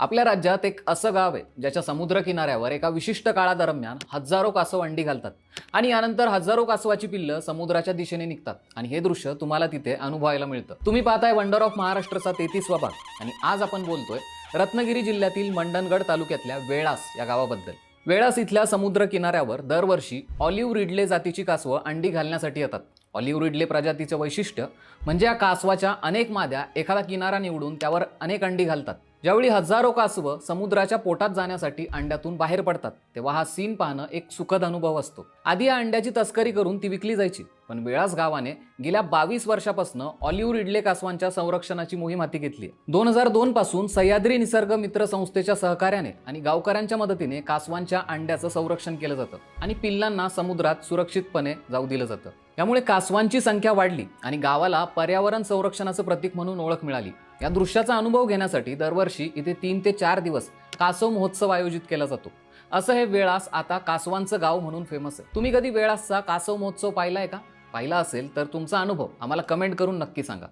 आपल्या राज्यात एक असं गाव आहे ज्याच्या समुद्र किनाऱ्यावर एका विशिष्ट काळादरम्यान हजारो कासव अंडी घालतात. आणि यानंतर हजारो कासवाची पिल्लं समुद्राच्या दिशेने निघतात. आणि हे दृश्य तुम्हाला तिथे अनुभवायला मिळतं. तुम्ही पाहताय वंडर ऑफ महाराष्ट्रचा तेहतीसवा भाग. आणि आज आपण बोलतोय रत्नागिरी जिल्ह्यातील मंडणगड तालुक्यातल्या वेळास या गावाबद्दल. वेळास इथल्या समुद्र किनाऱ्यावर दरवर्षी ऑलिव्ह रिडले जातीची कासवं अंडी घालण्यासाठी येतात. ऑलिव्ह रिडले प्रजातीचं वैशिष्ट्य म्हणजे या कासवाच्या अनेक माद्या एखादा किनारा निवडून त्यावर अनेक अंडी घालतात. ज्यावेळी हजारो कासवं समुद्राच्या पोटात जाण्यासाठी अंड्यातून बाहेर पडतात तेव्हा हा सीन पाहणं एक सुखद अनुभव असतो. आधी या अंड्याची तस्करी करून ती विकली जायची पण वेळास गावाने गेल्या बावीस वर्षापासून ऑलिव्ह रिडले कासवांच्या संरक्षणाची मोहीम हाती घेतली दोन हजार दोन पासून सह्याद्री निसर्ग मित्र संस्थेच्या सहकार्याने आणि गावकऱ्यांच्या मदतीने कासवांच्या अंड्याचं संरक्षण केलं जातं आणि पिल्लांना समुद्रात सुरक्षितपणे जाऊ दिलं जातं. यामुळे कासवांची संख्या वाढली आणि गावाला पर्यावरण संरक्षणाचं प्रतीक म्हणून ओळख मिळाली. या दृश्याचा अनुभव घेण्यासाठी दरवर्षी इथे तीन ते चार दिवस कासव महोत्सव आयोजित केला जातो. असं हे वेळास आता कासवांचं गाव म्हणून फेमस आहे. तुम्ही कधी वेळासचा कासव महोत्सव पाहिलाय का? पाहिला असेल तर तुमचा अनुभव आम्हाला कमेंट करून नक्की सांगा.